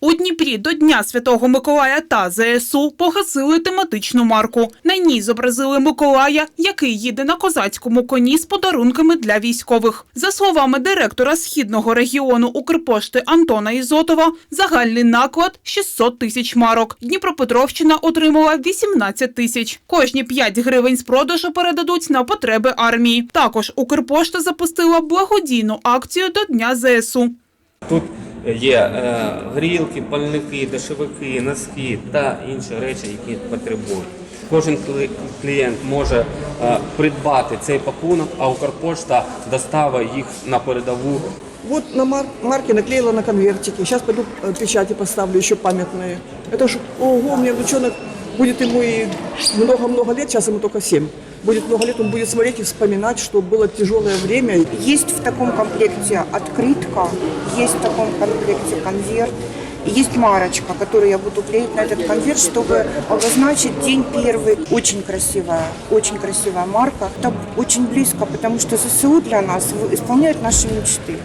У Дніпрі до Дня Святого Миколая та ЗСУ погасили тематичну марку. На ній зобразили Миколая, який їде на козацькому коні з подарунками для військових. За словами директора східного регіону Укрпошти Антона Ізотова, загальний наклад 600 тисяч марок. Дніпропетровщина отримала 18 тисяч. Кожні 5 гривень з продажу передадуть на потреби армії. Також Укрпошта запустила благодійну акцію до Дня ЗСУ. Тут є е, грілки, пальники, дешевики, носки та інші речі, які потребують. Кожен клі- клієнт може е, придбати цей пакунок, а Укрпошта доставить їх на передову Вот на мар- марке наклеила на конвертике. Сейчас пойду э, печати поставлю еще памятные. Это ж, ого, мне внученок будет ему и много-много лет, сейчас ему только 7. Будет много лет, он будет смотреть и вспоминать, что было тяжелое время. Есть в таком комплекте открытка, есть в таком комплекте конверт, есть марочка, которую я буду клеить на этот конверт, чтобы обозначить день первый. Очень красивая, очень красивая марка. Это очень близко, потому что ЗСУ для нас исполняет наши мечты.